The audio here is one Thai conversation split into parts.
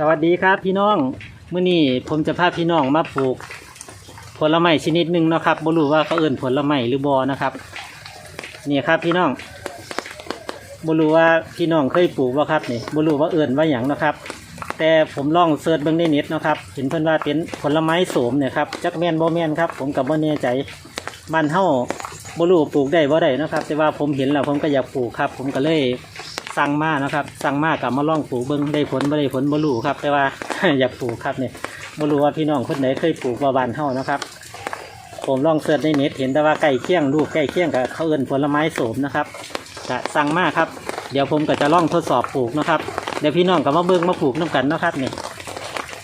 สวัสดีครับพี่น้องเมื้อนี้ผมจะพาพี่น้องมาปลูก ผลไม้ชนิดหนึ่งเนาะครับบ่รู้ว่าเขาเอื่นผลไม้หรือบอนะครับ นี่ครับพี่น้องบ่รู้ว่าพี่น้องเคยปลูกว่าครับนี่บ่รู้ว่าเอื่นว่าอย่างนะครับ แต่ผมลองเสิร์ชเบิ่งในเน็ตนะครับเห็นเพิ่นว่าเป็นผลไม้โสมเนี่ยครับจักแมนบ่แมนครับ ผมกับบ่แน่ใจบ้านเฮาบ่รู้ปลูกได้บ่ได้นะครับ แต่ว่าผมเห็นแล้วผมก็อยากปลูกครับ ผมก็เลย สั่งมานะครับสั่งมากับมาล่องปลูกเบิ้งได้ผลบ่ได้ผลบ่รู้ครับ แต่ว่า อยากปลูกครับเนี่ยบ่รู้ว่าพี่น้องคนไหนเคยปลูกบ่บานเฮานะครับ ผมลองเสิร์ชในเน็ตเห็นแต่ว่าใกล้เคียงลูกใกล้เคียงกับเขาเอิ้นผลไม้โสมนะครับจะสั่งมาครับ เดี๋ยวผมก็จะล่องทดสอบปลูกนะครับเดี๋ยวพี่น้องก็มาเบิ่งมาปลูกน้กันนะครับเนี่ย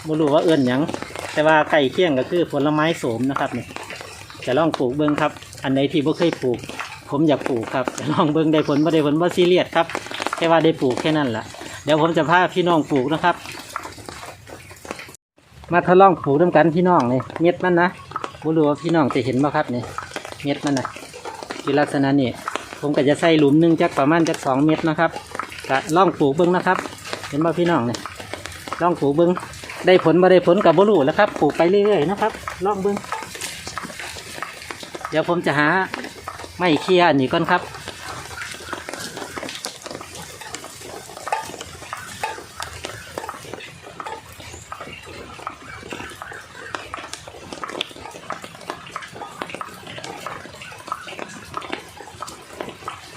บ่รู้ว่าเอิ้นหยังแต่ว่าใกล้เคียงก็คือผลไม้โสมนะครับเนี่ยจะล่องปลูกเบิ่งครับ อันไหนที่บ่เคยปลูกผมอยากปลูกครับลองเบิ่งได้ผลบ่ได้ผลบ่ซีเรียสครับ ค่ว่าได้ปลูกแค่นั้นแหละเดี๋ยวผมจะพาพี่น้องปลูกนะครับ มาทดลองปลูกด้วยกันพี่น้องนี่เม็ดมันนะบ่รู้ว่าพี่น้องจะเห็นบ่ครับนี่เม็ดมันนะคือลักษณะนี้ผมก็จะใส่หลุมหนึงจักประมาณจักสองเม็ดนะครับก็ล่องปลูกเบิ้งนะครับ เห็นบ่พี่น้องเนี่ยล่องปลูกเบิ้งได้ผลบ่ได้ผลกับบ่รู้แล้วครับปลูกไปเรื่อยๆนะครับล่องเบิ้งเดี๋ยวผมจะหาไม้เคียอันนี้ก่อนครับ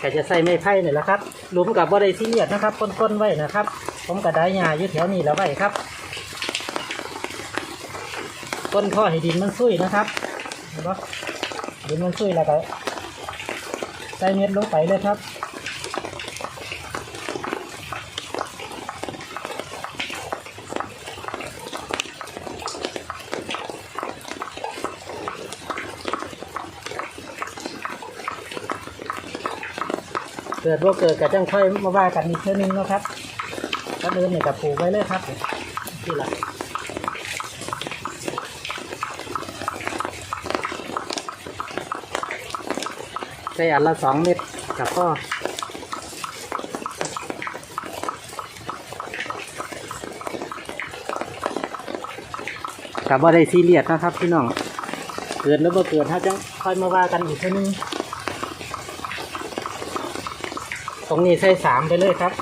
ก็จะใส่ไม้ไผ่นี่แหละครับหลุมกับบ่ได้ซีเรียสนะครับก้นๆไว้นะครับ ผมกระได้หญ้าอยู่แถวนี้แล้วไว้ครับก้นข้อให้ดินมันซุยนะครับเห็นปะดินมันซุยแล้วก็ใส่เม็ดลงไปเลยครับ เกิดว่าเกิดกับจังค่อยมาว่ากันอีกเท่านึงนะครับก็เดินเนี่ยกับปลูกไว้เลยครับที่ละใส่อันละสองเม็ดกับพ่อกับว่าได้ซีเรียสนะครับพี่น้อง เกิดแล้วบ่เกิดถ้าจังค่อยมาว่ากันอีกเท่านึง ตรงนี้ใส่สามไปเลยครับ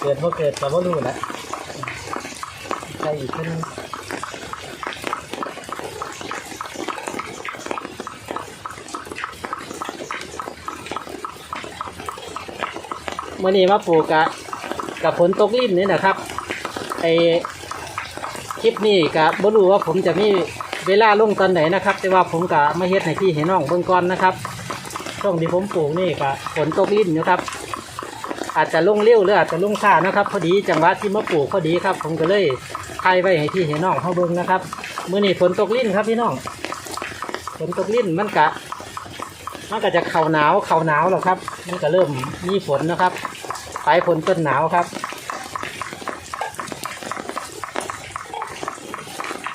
เกิดพอเกิดกับว่ารู้แล้วใส่อีกขึ้นงเมื่อนี้มาปลูกกะกับฝนตกลิ่นนี่นะครับไอคลิปนี้กะบ่รู้ว่าผมจะมีเวลาลงตอนไหนนะครับ แต่ว่าผมกะมาเฮ็ดให้พี่ให้น้องเบิ่งก่อนนะครับช่วงที่ผมปลูกนี่กะฝนตกลิ่นนะครับ อาจจะลงเร็วหรืออาจจะลงช้านะครับพอดีจังหวะที่มาปลูกพอดีครับ ผมก็เลยถ่ายไว้ให้พี่ให้น้องเขาเบิ่งนะครับเมื้อนี้ฝนตกลิ้นครับพี่น้องฝนตกลิ้นมันกะ มันก็จะเข่าหนาวเข่าหนาวแล้วครับ มันก็เริ่มมีฝนนะครับปลายฝนต้นหนาวครับ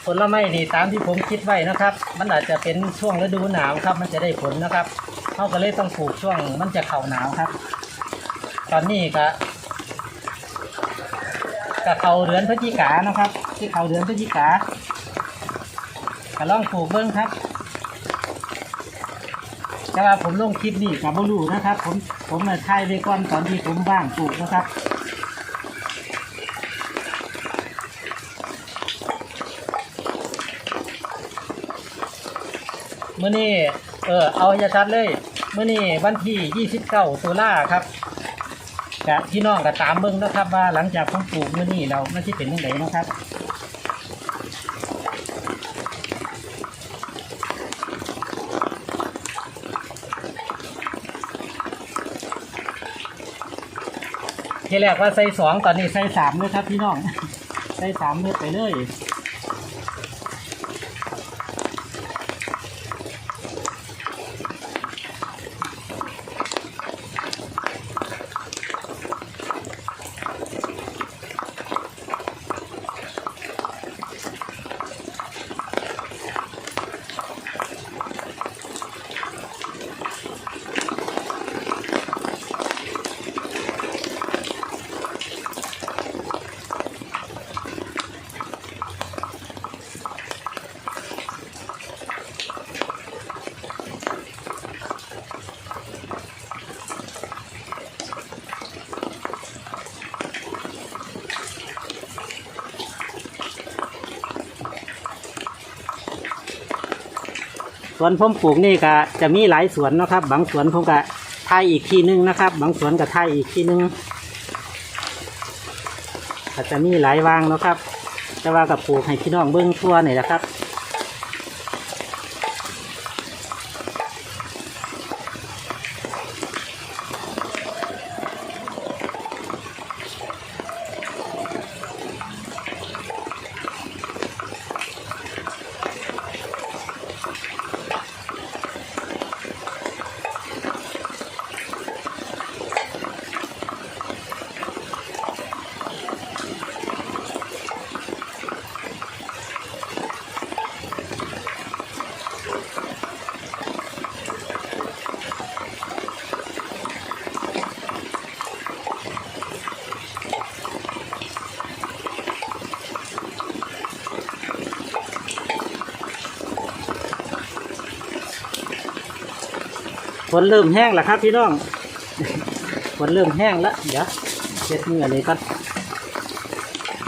ผลไม้นี่ตามที่ผมคิดไว้นะครับ มันอาจจะเป็นช่วงฤดูหนาวครับ มันจะได้ผลนะครับเขาก็เลยต้องปลูกช่วงมันจะเข่าหนาวครับ ตอนนี้ก็กับเขาเดือนพฤศจิกานะครับ ที่เขาเดือนพฤศจิกาก็ลองปลูกเบิ้งครับแต่ว่าผมลงคลิปนี่กับบลูนะครับ ผมผมมาถ่ายไว้ก่อนตอนที่ผมว่างปลูกนะครับเมื่อนี้เออเอาอย่าชัดเลยเมื่อนี้วันที่ 29ตุลาครับ กะพี่น้องก็ตามเบิ้งนะครับ ว่าหลังจากผมปลูกเมื้อนี้เราไม่ใช่เป็นยังไงนะครับทีแรกว่าใส่สองตอนนี้ใส่สามเลยครับพี่น้อง ใส่สามเม็ดไปเลย วนผมปลูกนี่ก็จะมีหลายสวนนะครับ บางสวนผมก็ทายอีกทีนึงนะครับ บางสวนก็ทายอีกทีนึงอาจจะมีหลายวางนะครับ แต่ว่ากับปลูกให้พี่น้องเบื้องทั่วหน่อยนะครับ ฝนเริ่มแห้งแล้วครับพี่น้องฝนเริ่มแห้งแล้วเดี๋ยวเช็ดมือเลยก่อน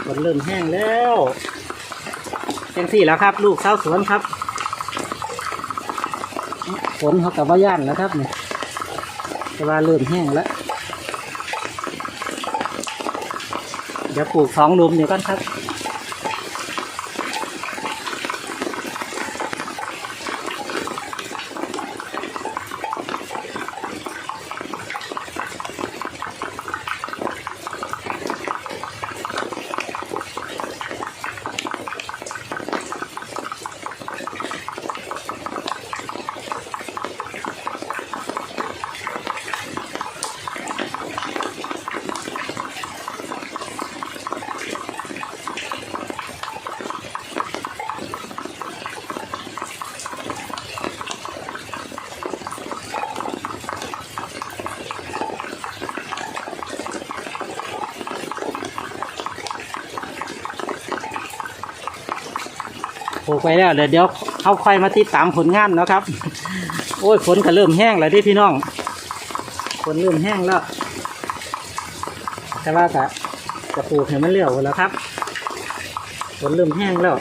ฝนเริ่มแห้งแล้วเจังสี่แล้วครับ ลูกสาวสวนครับฝนเขากับว่าย่านแล้วครับเนี่ยแต่ว่าเริ่มแห้งแล้วเดี๋ยวปลูกสองลุมเดี๋ยวกันครับ ปลูกไปแล้วเดี๋ยวเดี๋ยวเขาค่อยมาติดตามผลงานเนาะครับ โอ้ยฝนก็เริ่มแห้งแล้วเดิพี่น้องฝนเริ่มแห้งแล้ว แต่ว่าจะจะปลูกให้มันเลี้ยวแล้วครับฝนเริ่มแห้งแล้ว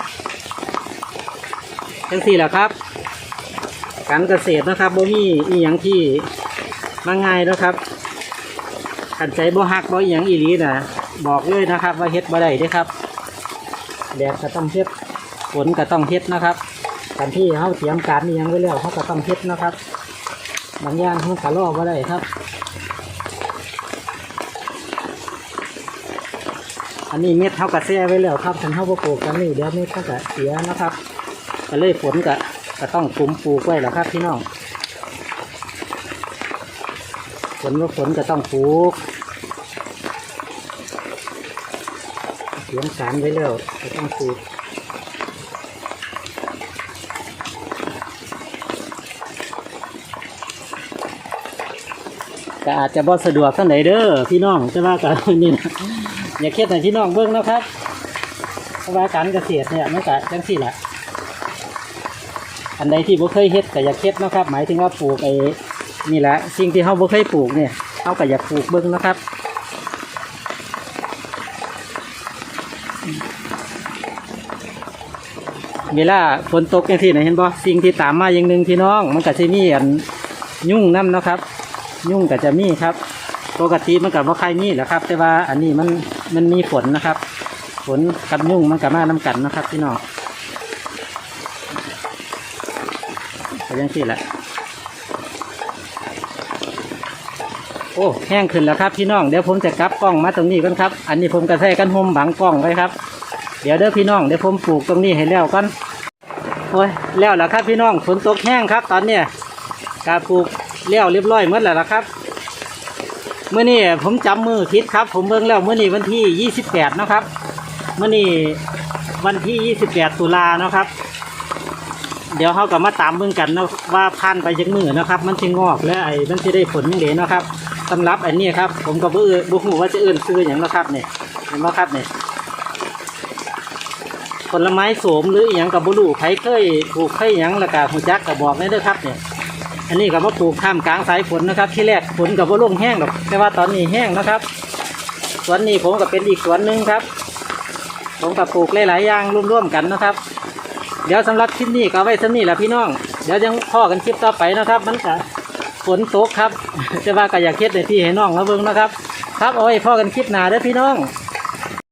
จังสี่แหละครับ การเกษตรนะครับบ่มีอีหยังที่มาง่ายนะครับขันใจบ่ฮักบ่อีหยังอีหลีนะบอกเลยนะครับ ว่าเฮ็ดบ่ได้เด้อครับแดดก็ต้องเฮ็ด ฝนก็ต้องเฮ็ดนะครับการที่เขาเตรียมการนี่ยังไว้แล้วเขาก็ต้องเฮ็ดนะครับบางอย่างเขาก็รอไ่ได้ครับ อันนี้เม็ดเขาก็แช่ไว้แล้วครับทันเขาปลูกกันนี่เดี๋ยวเม็ดเขาก็เสียนะครับก็เลยฝนก็ก็ต้องคุมปลูกไว้แล้วครับพี่น้องฝนว่าฝนก็ต้องปลูกเตรียมการไว้แล้วก็ต้องปลูก ก็อาจจะบ่สะดวกท่าไหนเด้อพี่น้องแต่ว่าก็นี่นะอย่าเครียดให้พี่น้องเบิ่งนะครับเพราะว่าการเกษตรเนี่ยมันก็จังสี่แหละอันใดที่บ่เคยเฮ็ดก็อย่าเครียดนะครับ หมายถึงว่าปลูกไอ้นี่แหละสิ่งที่เฮาบ่เคยปลูกเนี่ยเฮาก็อยาปลูกเบิ่งนะครับเวลาฝนตกอย่างที่ไหนเห็นบ่สิ่งที่ตามมาอย่างหนึ่งพี่น้อง มันก็จะมีอันยุ่งน้ำนะครับ ยุ่งก็จะมีครับ ปกติมันกับว่าใครมีแหละครับ แต่ว่าอันนี้มันมันมีฝนนะครับ ฝนกับยุ่งมันกับมาน้ำกันนะครับพี่น้องก็ยังที่แหละโอ้แห้งขึ้นแล้วครับพี่น้องเดี๋ยวผมจะกลับกล้องมาตรงนี้กันครับ อันนี้ผมกระแทกกันโฮมบังกล้องไว้ครับ เดี๋ยวเด้อพี่น้องเดี๋ยวผมปลูกตรงนี้ให้แล้วกันโอ้ยแล้วแล้วครับพี่น้องฝนตกแห้งครับ ตอนเนี้ยการปลูก แล้วเรียบร้อยหมดแล้วล่ะครับเมื่อนี้ผมจำมือคิดครับ ผมเบิ่งแล้วเมื่อนี้วันที่ยี่สิบแปดนะครับเมื่อนี้วันที่ยี่สิบแปดตุลานะครับ เดี๋ยวเขาก็มาตามเบิ่งกันนะว่าพันไปจักมือนะครับ มันจะงอกและไอ้มันจะได้ผลยังไงนะครับสำหรับอันนี้ครับ ผมก็บ่เอ่ยบ่ฮู้ว่าจะเอื่นซื้ออย่างนะครับเนี่ยเห็นไหมครับเนี่ยผลไม้โสมหรืออย่างกับบุรุษใครเคยปลูกเคยหยังล้วก็หูจักกับบอกได้ด้อครับเนี่ย อันนี้ก็มาปลูกท่ามกลางสายฝนนะครับ ที่แรกฝนกับว่าลงแห้งหรอกแต่ว่าตอนนี้แห้งนะครับสวนนี้ผมก็เป็นอีกสวนหนึ่งครับ ผมกับปลูกหลายๆอย่างร่วมๆกันนะครับ เดี๋ยวสำหรับคลิปนี้ก็ไว้สำนี้แหละพี่น้อง เดี๋ยวยังพ่อกันคลิปต่อไปนะครับ มันก็ฝนตกครับจะว่าก็อยากเฮ็ดในที่ให้น้องแล้วเบิ่งนะครับ ครับเอาไว้พ่อกันคลิปหนาเด้อพี่น้อง